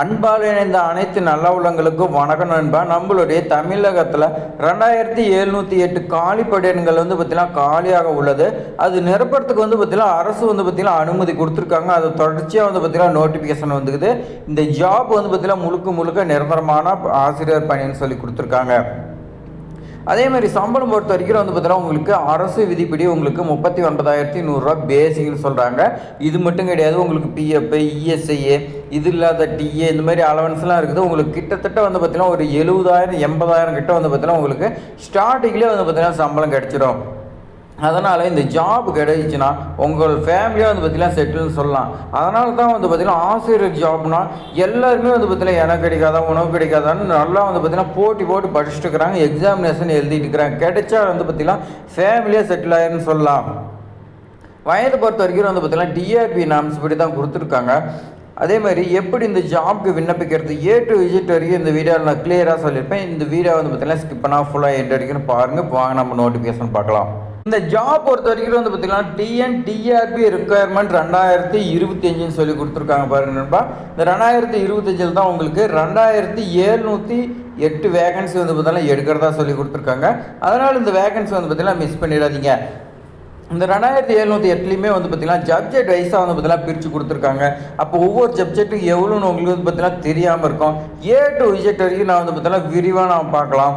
அன்பால் இணைந்த அனைத்து நல்ல உள்ளங்களுக்கும் வணக்கம் நண்பா. நம்மளுடைய தமிழகத்தில் ரெண்டாயிரத்தி எழுநூற்றி எட்டு காலி வந்து பார்த்தீங்கன்னா காலியாக உள்ளது. அது நிரப்புறதுக்கு வந்து பார்த்தீங்கன்னா அரசு வந்து பார்த்தீங்கன்னா அனுமதி கொடுத்துருக்காங்க. அது தொடர்ச்சியாக வந்து பார்த்தீங்கன்னா நோட்டிஃபிகேஷன் வந்துக்குது. இந்த ஜாப் வந்து பார்த்தீங்கன்னா முழுக்க முழுக்க நிரந்தரமான ஆசிரியர் பணின்னு சொல்லி கொடுத்துருக்காங்க. அதே மாதிரி சம்பளம் பொறுத்த வரைக்கும் வந்து பார்த்தீங்கன்னா உங்களுக்கு அரசு விதிப்படி உங்களுக்கு முப்பத்தி ஒன்பதாயிரத்தி நூறுரூவா பேசிக்னு சொல்கிறாங்க இது மட்டும் கிடையாது உங்களுக்கு பிஎஃப் இஎஸ்ஐஏ இது இல்லாத டிஏ இந்த மாதிரி அலவன்ஸ்லாம் இருக்குது. உங்களுக்கு கிட்டத்தட்ட வந்து பார்த்தீங்கன்னா ஒரு எழுபதாயிரம் எண்பதாயிரம் கிட்ட வந்து பார்த்தீங்கன்னா உங்களுக்கு ஸ்டார்டிங்லேயே வந்து பார்த்தீங்கன்னா சம்பளம் கிடச்சிரும். அதனால் இந்த ஜாப் கிடைச்சின்னா உங்கள் ஃபேமிலியாக வந்து பார்த்தீங்கன்னா செட்டில்னு சொல்லலாம். அதனால தான் வந்து பார்த்திங்கன்னா ஆசிரியர் ஜாப்னால் எல்லாருமே வந்து பார்த்திங்கன்னா எனக்கு கிடைக்காதா உணவு கிடைக்காதான்னு நல்லா வந்து பார்த்திங்கன்னா போட்டி போட்டு படிச்சுட்டு இருக்கிறாங்க எக்ஸாமினேஷன் எழுதிட்டு இருக்கிறாங்க. கிடைச்சா வந்து பார்த்திங்கன்னா ஃபேமிலியாக செட்டில் ஆயிருன்னு சொல்லலாம். வயது பொறுத்த வரைக்கும் வந்து பார்த்திங்கன்னா டிஆர்பி நாம்ஸ் படி தான் கொடுத்துருக்காங்க. அதே மாதிரி எப்படி இந்த ஜாப்க்கு விண்ணப்பிக்கிறது? ஏ டு விஜிட் வரைக்கும் இந்த வீடியோவில் நான் கிளியராக சொல்லியிருப்பேன். இந்த வீடியோ வந்து பார்த்தீங்கன்னா ஸ்கிப் பண்ணால் ஃபுல்லாக எண்ட் வரைக்கும் பாருங்கள் வாங்க நம்ம நோட்டிஃபிகேஷன் பார்க்கலாம். இந்த ஜாப் பொறுத்த வரைக்கும் வந்து பார்த்தீங்கன்னா டிஎன் டிஆர்பி ரெக்குயர்மெண்ட் ரெண்டாயிரத்தி இருபத்தி அஞ்சுன்னு சொல்லி கொடுத்துருக்காங்க பாருங்க நண்பா. இந்த ரெண்டாயிரத்தி இருபத்தஞ்சில் தான் உங்களுக்கு ரெண்டாயிரத்தி ஏழ்நூற்றி எட்டு வேகன்சி வந்து பார்த்தீங்கன்னா எடுக்கிறதா சொல்லி கொடுத்துருக்காங்க. அதனால் இந்த வேகன்சி வந்து பார்த்தீங்கன்னா மிஸ் பண்ணிடாதீங்க. இந்த ரெண்டாயிரத்தி எழுநூற்றி எட்டுலேயுமே வந்து பார்த்தீங்கன்னா சப்ஜெக்ட் வைஸாக வந்து பார்த்திங்கன்னா பிரித்து கொடுத்துருக்காங்க. அப்போ ஒவ்வொரு சப்ஜெக்ட்டுக்கு எவ்வளோன்னு உங்களுக்கு வந்து பார்த்திங்கன்னா தெரியாமல் இருக்கும். ஏ டு விஜெக்ட் வரைக்கும் நான் வந்து பார்த்தீங்கன்னா விரிவாக நான் பார்க்கலாம்.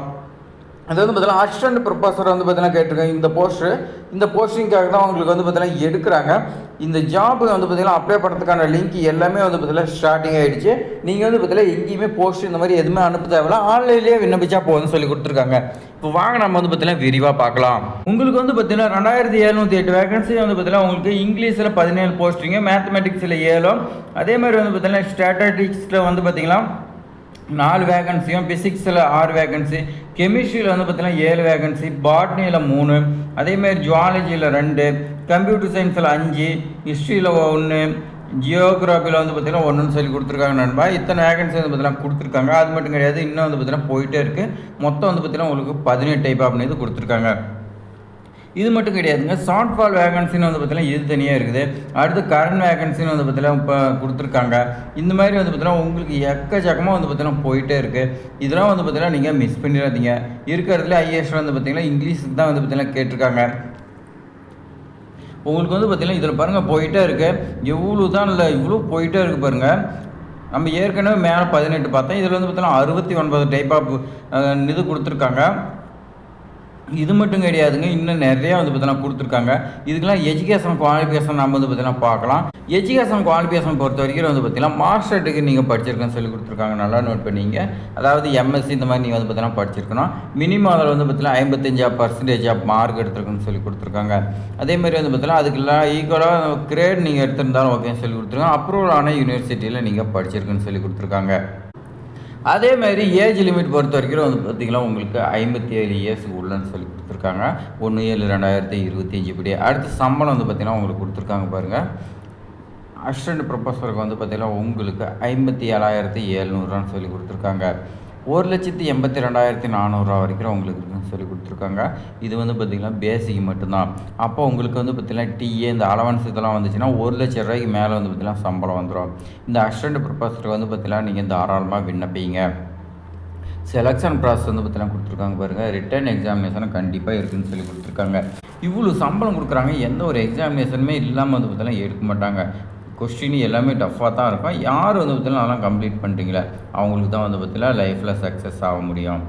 அது வந்து பார்த்தீங்கன்னா அசிஸ்டன்ட் ப்ரொஃபஸர் வந்து பார்த்தீங்கன்னா கேட்டிருக்கேன் இந்த போஸ்ட்டு இந்த போஸ்டிங்காக தான் உங்களுக்கு வந்து பார்த்தீங்கன்னா எடுக்கிறாங்க இந்த ஜாபு வந்து பார்த்தீங்கன்னா அப்ளை பண்ணுறதுக்கான லிங்க் எல்லாமே வந்து பார்த்தீங்கன்னா ஸ்டார்டிங் ஆகிடுச்சு நீங்கள் வந்து பார்த்தீங்கன்னா எங்கேயுமே போஸ்ட் இந்த மாதிரி எதுவுமே அனுப்ப தேவையில்ல ஆன்லைன்லேயே விண்ணப்பிச்சா போதும்னு சொல்லி கொடுத்துருக்காங்க இப்போ வாங்க நம்ம வந்து பார்த்தீங்கன்னா விரிவாக பார்க்கலாம் உங்களுக்கு வந்து பார்த்தீங்கன்னா ரெண்டாயிரத்தி எழுநூற்றி எட்டு வேகன்சி வந்து பார்த்தீங்கன்னா உங்களுக்கு இங்கிலீஷில் பதினேழு போஸ்டிங்கு மேத்தமெட்டிக்ஸில் ஏழும் அதே மாதிரி வந்து பார்த்தீங்கன்னா ஸ்டாட்டிஸ்டிக்ஸில் வந்து பார்த்தீங்கன்னா நாலு வேகன்சியும் ஃபிசிக்ஸில் ஆறு வேகன்சி கெமிஸ்ட்ரியில் வந்து பார்த்தீங்கன்னா ஏழு வேகன்சி பாட்னியில் மூணு அதேமாதிரி ஜுவாலஜியில் ரெண்டு கம்ப்யூட்டர் சயின்ஸில் அஞ்சு ஹிஸ்ட்ரியில் ஒன்று ஜியோகிராஃபியில் வந்து பார்த்தீங்கன்னா ஒன்றுன்னு சொல்லி கொடுத்துருக்காங்க நண்பா. இத்தனை வேகன்சி வந்து பார்த்தீங்கன்னா கொடுத்துருக்காங்க. அது மட்டும் கிடையாது இன்னும் வந்து பார்த்தீங்கன்னா போயிட்டே இருக்குது மொத்தம் வந்து பார்த்தீங்கன்னா உங்களுக்கு பதினெட்டு டைப் அப்படின்னு இது கொடுத்துருக்காங்க. இது மட்டும் கிடையாதுங்க. ஷார்ட் ஃபால் வேகன்சின்னு வந்து பார்த்தீங்கன்னா இது தனியாக இருக்குது. அடுத்து கரண்ட் வேகன்சின்னு வந்து பார்த்தீங்கன்னா இப்போ கொடுத்துருக்காங்க. இந்த மாதிரி வந்து பார்த்தீங்கன்னா உங்களுக்கு எக்கச்சக்கமாக வந்து பார்த்தீங்கன்னா போயிட்டே இருக்குது இதெல்லாம் வந்து பார்த்தீங்கன்னா நீங்கள் மிஸ் பண்ணிடாதீங்க. இருக்கிறதுல ஐஏஎஸ் வந்து பார்த்தீங்கன்னா இங்கிலீஷுக்கு தான் வந்து பார்த்தீங்கன்னா கேட்டிருக்காங்க. உங்களுக்கு வந்து பார்த்திங்கன்னா இதில் பாருங்கள் போயிட்டே இருக்குது எவ்வளோ தான் இல்லை இவ்வளோ போயிட்டே இருக்குது பாருங்கள் நம்ம ஏற்கனவே மேலே பதினெட்டு பார்த்தோம். இதில் வந்து பார்த்தீங்கன்னா அறுபத்தி ஒன்பது டைப் ஆஃப் இது கொடுத்துருக்காங்க. இது மட்டும் கிடையாதுங்க. இன்னும் நிறையா வந்து பார்த்தீங்கன்னா கொடுத்துருக்காங்க. இதுக்கெல்லாம் எஜுகேஷன் குவாலிஃபிகேஷன் நம்ம வந்து பார்த்தீங்கன்னா பார்க்கலாம். எஜுகேஷன் குவாலிஃபிகேஷன் பொறுத்த வரைக்கும் வந்து பார்த்தீங்கன்னா மாஸ்டர் டிகிரி நீங்கள் படிச்சிருக்கேன்னு சொல்லி கொடுத்துருக்காங்க. நல்லா நோட் பண்ணிங்க. அதாவது எம்எஸ்சி இந்த மாதிரி நீங்கள் வந்து பார்த்தீங்கன்னா படிச்சிருக்கணும். மினிமம் அதில் வந்து பார்த்தீங்கன்னா ஐம்பத்தஞ்சா பர்சன்டேஜ் ஆஃப் மார்க் எடுத்துருக்குன்னு சொல்லி கொடுத்துருக்காங்க. அதே மாதிரி வந்து பார்த்தீங்கன்னா அதுக்கெல்லாம் ஈக்குவலாக கிரேட் நீங்கள் எடுத்திருந்தாலும் ஓகேன்னு சொல்லி கொடுத்துருக்காங்க. அப்ரூவல் ஆன யூனிவர்சிட்டியில் நீங்கள் படிச்சிருக்குன்னு சொல்லி கொடுத்துருக்காங்க. அதே மாதிரி ஏஜ் லிமிட் பொறுத்த வரைக்கும் வந்து பார்த்திங்கன்னா உங்களுக்கு ஐம்பத்தி ஏழு இயர்ஸ் உள்ளன்னு சொல்லி கொடுத்துருக்காங்க ஒன்று ஏழு ரெண்டாயிரத்தி இருபத்தி அஞ்சு இப்படி. அடுத்து சம்பளம் வந்து பார்த்திங்கன்னா உங்களுக்கு கொடுத்துருக்காங்க பாருங்கள் அசிஸ்டன்ட் ப்ரொஃபஸருக்கு வந்து பார்த்திங்கன்னா உங்களுக்கு ஐம்பத்தி ஏழாயிரத்தி எழுநூறுவான்னு சொல்லி கொடுத்துருக்காங்க. ஒரு லட்சத்தி எண்பத்தி ரெண்டாயிரத்தி நானூறுரூவா வரைக்கும் உங்களுக்கு இருக்குன்னு சொல்லி கொடுத்துருக்காங்க. இது வந்து பார்த்திங்கன்னா பேசிக் மட்டும்தான். அப்போ உங்களுக்கு வந்து பார்த்திங்கன்னா டிஏ இந்த அலவன்ஸ் இதெல்லாம் வந்துச்சுன்னா ஒரு லட்ச ரூபாய்க்கு மேலே வந்து பார்த்திங்கன்னா சம்பளம் வந்துடும் இந்த அசிஸ்டன்ட் ப்ரொஃபஸருக்கு வந்து பார்த்திங்கன்னா நீங்கள் தாராளமாக விண்ணப்பிங்க. செலெக்ஷன் ப்ராசஸ் வந்து பார்த்திங்கன்னா கொடுத்துருக்காங்க பாருங்கள் ரிட்டர்ன் எக்ஸாமினேஷன் கண்டிப்பாக இருக்குதுன்னு சொல்லி கொடுத்துருக்காங்க. இவ்வளோ சம்பளம் கொடுக்குறாங்க. எந்த ஒரு எக்ஸாமினேஷனுமே இல்லாமல் வந்து பார்த்திங்கன்னா எடுக்க மாட்டாங்க. கொஸ்டின் எல்லாமே டஃப்பாக தான் இருக்கும். யார் வந்து பார்த்தீங்கன்னா அதெல்லாம் கம்ப்ளீட் பண்ணிட்டீங்களே அவங்களுக்கு தான் வந்து பார்த்தீங்கன்னா லைஃப்பில் சக்ஸஸ் ஆக முடியும்.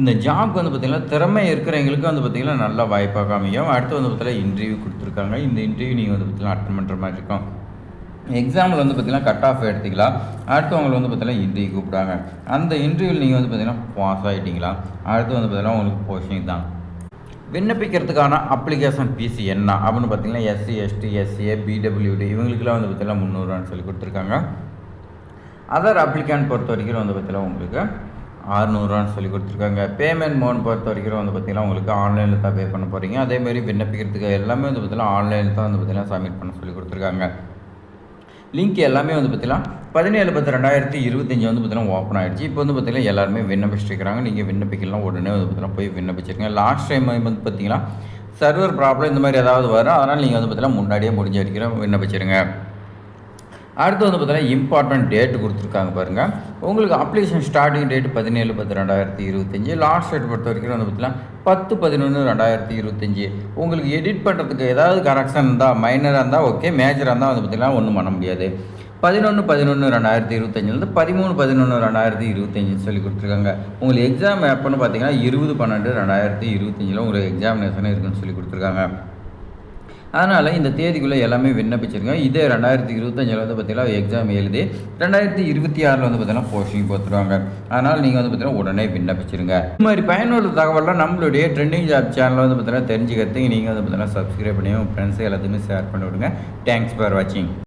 இந்த ஜாப் வந்து பார்த்திங்கன்னா திறமை இருக்கிறவங்களுக்கு வந்து பார்த்திங்கன்னா நல்ல வாய்ப்பாக அமையும் அடுத்து வந்து பார்த்திங்கன்னா இன்டர்வியூ கொடுத்துருக்காங்க. இந்த இன்டர்வியூ நீங்கள் வந்து பார்த்திங்கன்னா அட்டன் பண்ணுற மாதிரி இருக்கும். எக்ஸாமில் வந்து பார்த்திங்கன்னா கட் ஆஃப் எடுத்துக்கலாம். அடுத்து அவங்களை வந்து பார்த்திங்கன்னா இன்டர்வியூ கூப்பிட்டாங்க அந்த இன்டர்வியூவில் நீங்கள் வந்து பார்த்திங்கன்னா பாஸ் ஆகிட்டீங்களா அடுத்து வந்து பார்த்திங்கன்னா உங்களுக்கு போஸ்டிங் தான் விண்ணப்பிக்கிறதுக்கான அப்ளிகேஷன் ஃபீஸ் என்ன? அப்படின்னு பார்த்தீங்கன்னா எஸ்சி எஸ்டி எஸ்சிஏ பிடபிள்யூடி இவங்களுக்குலாம் வந்து பார்த்தீங்கன்னா முந்நூறுவான்னு சொல்லி கொடுத்துருக்காங்க. அதர் அப்ளிகேண்ட் பொறுத்த வரைக்கும் வந்து பார்த்தீங்கன்னா உங்களுக்கு ஆறுநூறுவான்னு சொல்லி கொடுத்துருக்காங்க. பேமெண்ட் மோன் பொறுத்த வரைக்கும் வந்து பார்த்திங்கன்னா உங்களுக்கு ஆன்லைனில் தான் பே பண்ண போகிறீங்க அதேமாதிரி விண்ணப்பிக்கிறதுக்கு எல்லாமே வந்து பார்த்திங்கன்னா ஆன்லைனில் தான் வந்து பார்த்திங்கன்னா சப்மிட் பண்ண சொல்லி கொடுத்துருக்காங்க. லிங்க் எல்லாமே வந்து பார்த்திங்கன்னா பதினேழு பத்து ரெண்டாயிரத்தி இருபத்தஞ்சி வந்து பார்த்திங்கன்னா ஓப்பன் ஆகிடுச்சு இப்போ வந்து பார்த்திங்கன்னா எல்லாருமே விண்ணப்பிச்சிருக்கிறாங்க நீங்கள் விண்ணப்பிக்கலாம் உடனே வந்து பார்த்திங்கன்னா போய் விண்ணப்பிச்சிருங்க லாஸ்ட் டைம் வந்து பார்த்திங்கன்னா சர்வர் ப்ராப்ளம் இந்த மாதிரி ஏதாவது வரும். அதனால் நீங்கள் வந்து பார்த்திங்கன்னா முன்னாடியே முடிஞ்ச வரைக்கும் விண்ணப்பிச்சிருங்க. அடுத்து வந்து பார்த்தீங்கன்னா இம்பார்ட்டன்ட் டேட்டு கொடுத்துருக்காங்க பாருங்கள் உங்களுக்கு அப்ளிகேஷன் ஸ்டார்டிங் டேட் பதினேழு பத்து ரெண்டாயிரத்தி இருபத்தஞ்சி. லாஸ்ட் டேட் பொறுத்த வரைக்கும் வந்து பார்த்தீங்கன்னா பத்து பதினொன்று ரெண்டாயிரத்தி இருபத்தஞ்சி. உங்களுக்கு எடிட் பண்ணுறதுக்கு ஏதாவது கரெக்ஷன் இருந்தால் மைனராக இருந்தால் ஓகே மேஜராக இருந்தால் வந்து பார்த்திங்கன்னா ஒன்றும் பண்ண முடியாது. பதினொன்று பதினொன்று ரெண்டாயிரத்தி இருபத்தஞ்சிலேருந்து பதிமூணு பதினொன்று ரெண்டாயிரத்தி இருபத்தஞ்சின்னு சொல்லி கொடுத்துருக்காங்க. உங்களுக்கு எக்ஸாம் எப்போன்னு பார்த்தீங்கன்னா இருபது பன்னெண்டு ரெண்டாயிரத்தி இருபத்தஞ்சில் உங்களுக்கு எக்ஸாமினேஷன் இருக்குன்னு சொல்லி கொடுத்துருக்காங்க. அதனால் இந்த தேதிக்குள்ளே எல்லாமே விண்ணப்பிச்சிருக்கோம் இதே ரெண்டாயிரத்தி இருபத்தஞ்சில் வந்து பார்த்தீங்கன்னா எக்ஸாம் எழுதி ரெண்டாயிரத்தி இருபத்தி ஆறில் வந்து பார்த்திங்கன்னா போஸ்டிங் கொடுத்துருவாங்க. அதனால் நீங்கள் வந்து பார்த்திங்கன்னா உடனே விண்ணப்பிச்சிருங்க. இந்த மாதிரி பயனுள்ள தகவலாம் நம்மளுடைய ட்ரெண்டிங் ஜாப் சேனலில் வந்து பார்த்திங்கன்னா தெரிஞ்சுக்கிறதுக்கு நீங்கள் வந்து பார்த்தீங்கன்னா சப்ஸ்கிரைப் பண்ணி ஃப்ரெண்ட்ஸ் ஃப்ரெண்ட்ஸு எல்லாத்தையுமே ஷேர் பண்ணி விடுங்க தேங்க்ஸ் ஃபார் வாட்சிங்